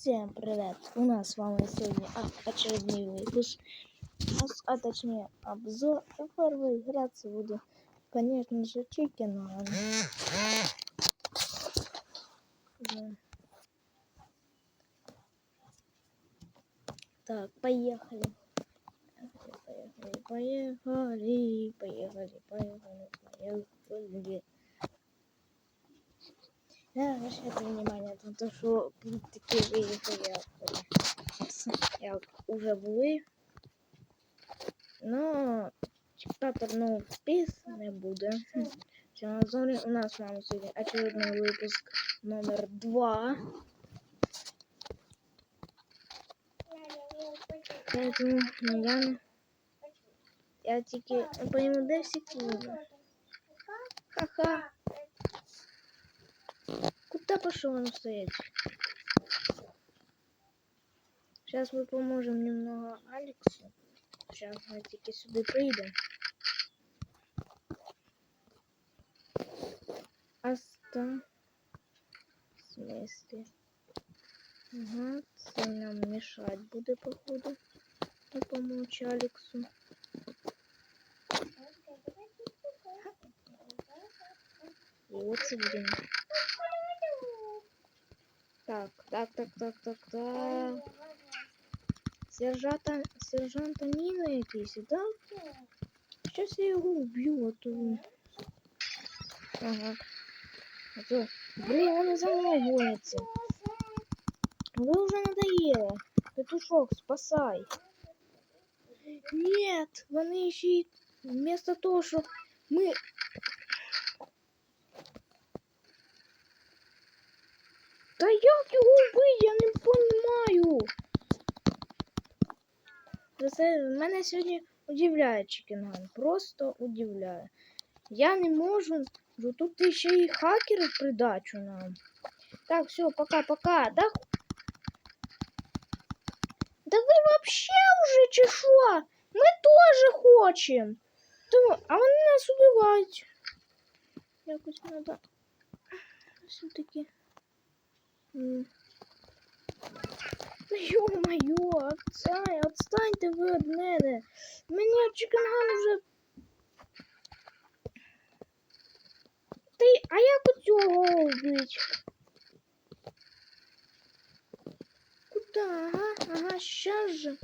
Всем привет! У нас с вами сегодня очередной выпуск, Ос- а точнее обзор. И Первый играться буду, конечно же, Чикена. Так, поехали. Поехали, поехали, поехали, поехали, поехали. Да, вообще это внимание на что що такі виїхали. Як э, уже були. Типа, ну, чекаторного впис не буде. Все, у нас з сегодня очередной выпуск номер два. Поэтому, наверное, я тільки... Ну, Поїмо, де всі книги? Ха-ха. Куда пошел он стоять? Сейчас мы поможем немного Алексу. Сейчас мы таки сюда придем. Оста... В смысле? Ага, це нам мешать буде, походу. Не помочь Алексу. Вот будемо. Так, так, так, так, так, так. Сержанта, сержанта Ніна якийсь, да? Сейчас я його уб'ю, а то... Ага. А то... Блин, вони за мною гоняться. Ви вже надоело. Петушок, спасай. Нет, вони ще й вместо того, що ми... Та як його вбити? Я не понимаю. Це мене сьогодні удивляє Чікінган. Просто удивляє. Я не можу. ну, Тут ще й хакери в придачу нам. Так, все, пока-пока. Да? Да ви вообще уже чи що? Ми теж хочемо. Тому- А вони нас убивають. Якось треба все-таки. М. Ну, Ё-моё, отстань, отстаньте ви від мене. Мені Чикенган уже. Ти, а як у цього? Куда? Ага, ага, щас же.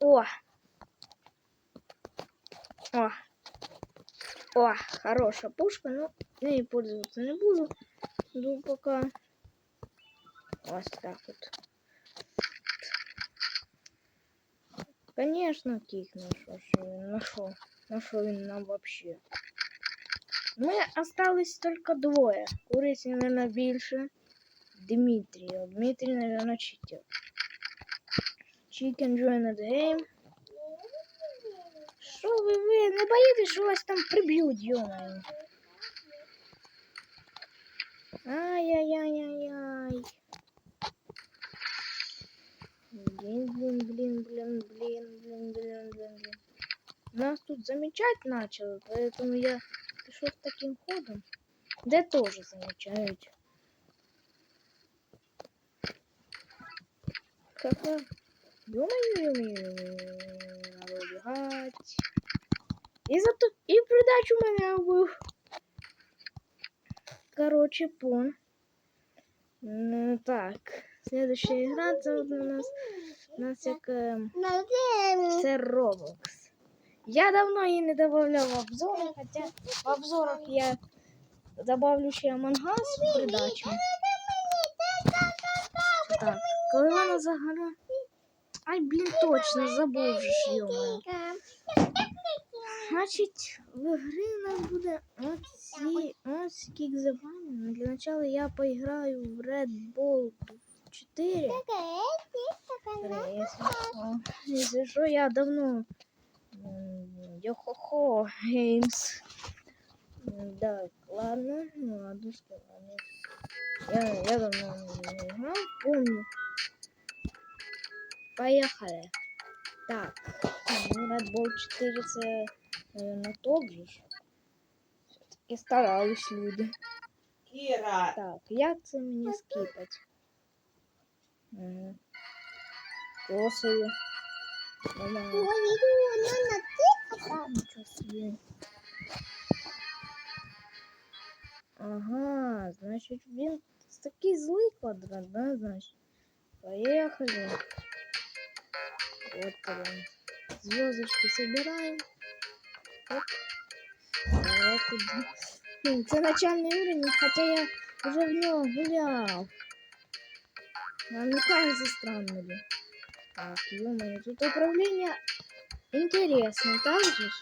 О. О. О, хорошая пушка, но я ей пользоваться не буду. Иду пока Вот так вот. Конечно, кикнул, что ж він нашел. Нашел він нам вообще. Мы осталось только двое. Куриць, наверное, більше. Дмитрий. От Дмитрий, наверное, читер. Chicken join the game. Що ви, ви не боїтесь, що вас там приб'ють, йомаю? Ай-яй-яй-яй-яй. Блин, блин, блин, блин, блин, блин, блин, блин, блин. Нас тут замечать начало, поэтому я пішов таким ходом. Де тоже. Ха-ха. Ё-моё, ё-моё, надо убегать. И зато и придачу мене убив. Короче, пон. Ну так. Следующая игра у нас, у нас як е, це Roblox. Я давно її не добавляв в обзори, хотя в обзорах я добавлю ще Us в придачу. Так, коли вона загора... Ай, блін, точно, забув же ж його. Значить, в ігри у нас буде оці, ось забанено. Для начала я поіграю в Red Bull 4. Если Если что, я давно м, Йо-хо-хо Геймс. М, Так, ладно, ну ладно, что ладно. Я, я давно не играл, помню. Поехали. Так, ну, Red Bull 4 це, наверное, топ же ж. І старались люди. Кіра, Так, як це мені скипать? Угу. Косою. Нормально. Нічого собі. Ага, значить він такий злий квадрат, да, значить. Поехали. Вот прям. Звездочки собираем. Оп. Так, куда? Хм, Це начальний уровень, хоча я вже в нього гуляв. Нам не кажется странно ли? Так, ё тут управление интересно, так же? ж?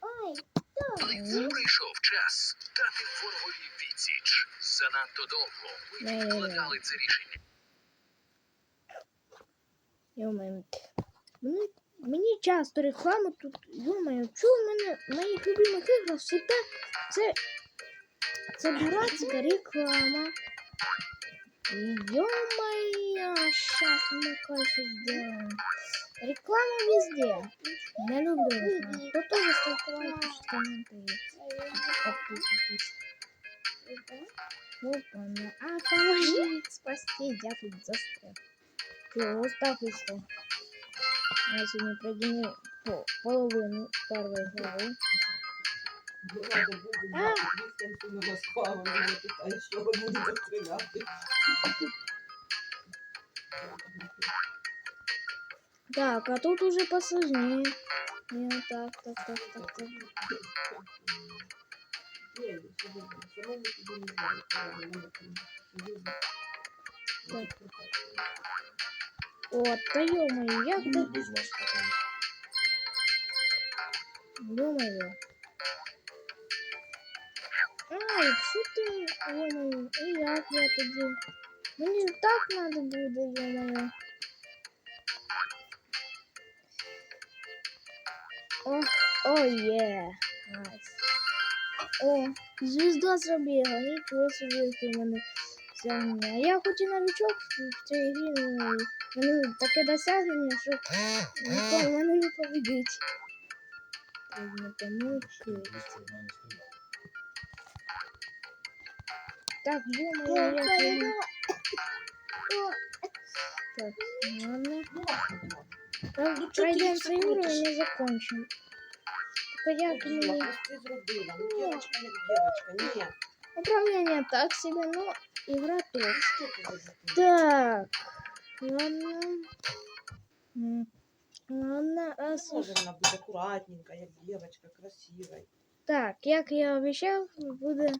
Але Мгм. прийшов час дати ворогові відсіч. Занадто довго ми Не-не-не. відкладали це рішення. Ё-моё. Мені, мені часто реклама тут, ё-моё, чого в мене в моїх любимих іграх всегда це, це дурацька реклама. Ё-моё, сейчас мы кое-что сделаем. Реклама везде. Не люблю рекламу. Кто тоже лайк, пишет комментарии. Подписывайтесь. Опа, ну, а поможи спасти, я тут застрял. Все, устав что. Я сегодня пройдем по половину первой главы. А! Так, а тут уже посложнее. Не, так, так, так, так, так. От, та ё-моё, як. Ё-моё. Ай, що ти, ё-моё, і як я тоді? Мені так надо буде, ё-моё. Ох, о, є. Найс. О, звезда забігла, нічого собі, як у мене досягнення. А я хоч і новичок в цій грі, ну, і мене таке досягнення, що ніхто мене не победить. Трудно помочь. Так, ё-моё, як я... Так, ладно. Пройдем пройдем цей уровень і закончим. Только як мені... Управление так себе, но игра тоже. Так, ладно. М, Ладно, раз уж... Може вона буде акуратненька, як дівчинка, красива. Так, як я обіцяв, буде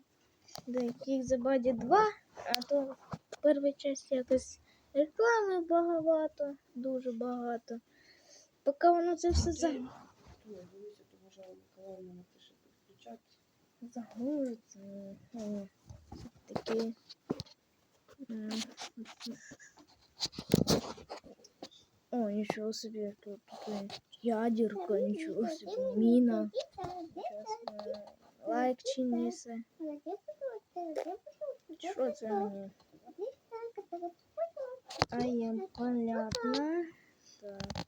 таких забаді 2, а то в першій часті якось реклами багато, дуже багато. Поки воно це все за... Загрузиться. Такі. О, нічого собі, тут таке ядерка, нічого собі, міна. Е, Лайк чинися. Що це мені? А є, понятно. Так.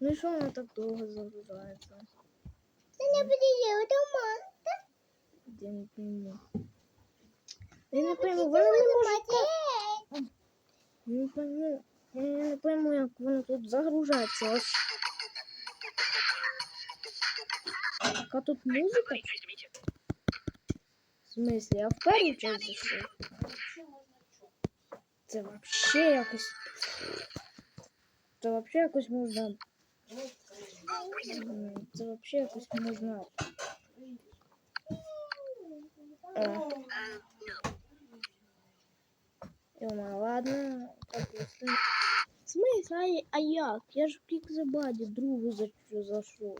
Ну і що воно так довго загружається? Я не пойму. Я не пойму, воно не може так. Я не пойму. Я не пойму, як воно тут загружається. Ось. Яка тут музика? В смысле, я в першу часть зайшов. Це вообще якось. Це вообще якось можна. Це вообще якось можна. О. Йома, ладно, допустим. Смысл, а, я- а як? Я ж в кік забаді другу зайшов.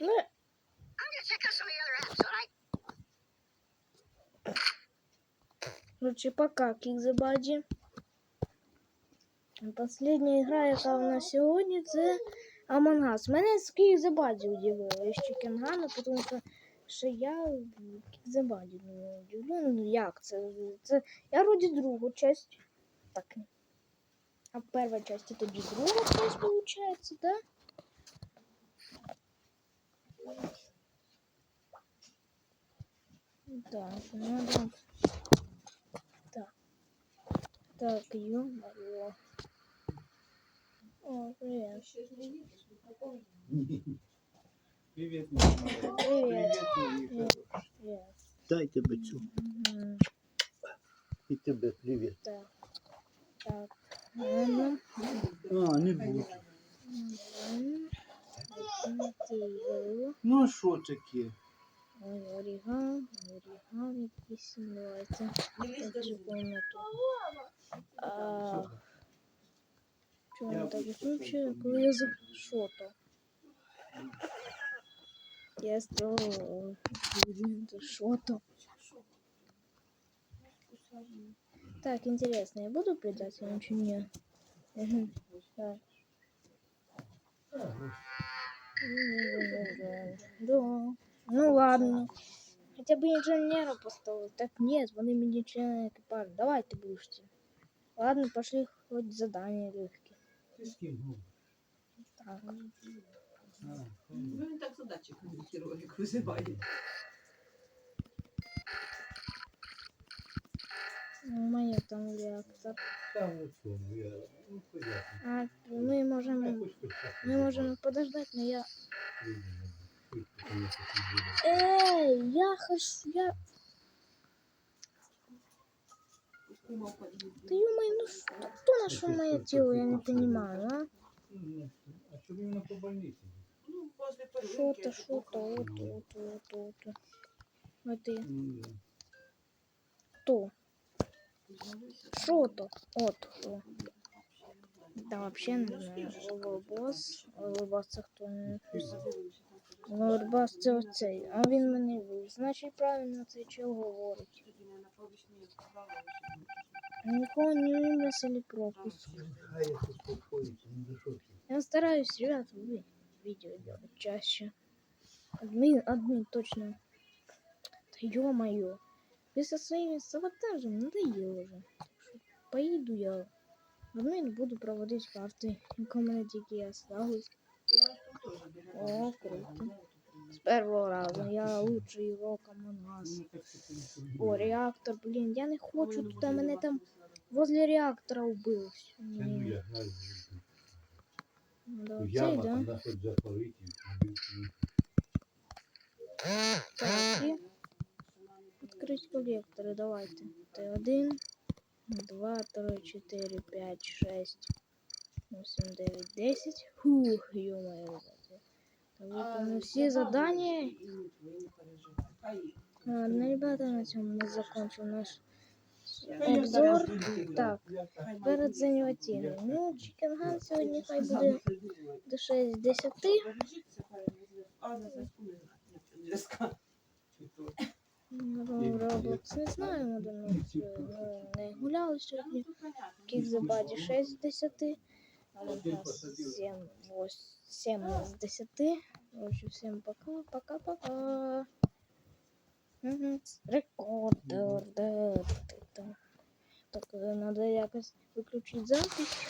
Ну, короче, пока кік забаді. Последня гра, яка у нас сьогодні, це Among Us. Мене з кік забаді удивило, з Чікенгана, тому що ще я в Кікзабаді не удивлю. Ну як це? це? Я вроді другу часть. Так. А в першій часті тоді друга часть виходить, да? Так, надо. Так. Так, ё-моё. О, привет. Ще ж не їдеш, не попав. Привет, мама. Привет. Привет, мої хороші. Привет. Дай тебе цю. Мгм. І тебе привіт. Так. Так. Ладно. А, не буду. Мгм. Викинути Ну, а що таке? Ой, оріган, оріган якийсь називається. Не лізь до Цю руки. комнату. А, чому я так случае, коли я за що то? Я строил, это что то? Так, интересно, я буду предателем чи нет? Мгм, так. Да. Ну ладно. Хотя бы инженера поставил. Так нет, вони мені члени екіпажу. Давай ты будешь. тем. Ладно, пошли хоть задание легкие. Ти з ким? Ну, Так. а, Ну, він так задачі коментує, визиває. У мене там реактор. Там у цьому, я, ну, понятно. А мы Я можем, хоч хоч так мы можем подождать, но я... вийду, швидко поїхати не буду. Эй, я хочу, я... Кума подібне. Да ё ну что, кто нашел мое тело, я не понимаю, а? Ну, А що іменно по больниці? Ну, возле перинки, Что-то, як что-то, бока. вот, вот, вот, вот, вот. Вот и Ну, да. то, З'явився. что-то, вот, кто. Да, вообще не знаю, Лолобос, Лолобос це хто не написав. Подивимося, там тобі Лолобос це оцей, а він мене вив. Значить правильно цей чел говорить. тоді не на повісні справа, Нікого не веселі пропуск. Хай я успокоїться, не за що ти. Я стараюсь, ребята, вы видео делать чаще. Админ, админ, точно. Да ё-моё. Вы со своими саботажем надоело уже. Поеду я. в Админ буду проводить карты. Нікому не тільки я осталось. О, круто. С первого раза. Я лучший игрок Among Us. Ну, так що ти не О, реактор, блин, я не хочу туда, мене там возле реактора убил. Та ну я знаю. Да, цей, Яма да? там нас хоч запалити. Так, і відкрити колектори, давайте. Т1, 2, 3, 4, 5, 6, 8, 9, 10. Фух, ё-моё, ребята. Так, выполню все задания. Ладно, ребята, на этом мы закончим наш обзор. Так, перед занятием. Ну, чикенган сьогодні хай буде до 6 з 10. А, на зв'язку не знаю. Ні, це зв'язка. Роблокс не знаю, ми давно ну, не гуляли сьогодні. Кікзебаді 6 з 10. Але в нас 7, 8, 7 з 10. Короче, всем пока, пока, пока. Мгм, Рекордер, да, да, да. Так, надо якось виключити запись.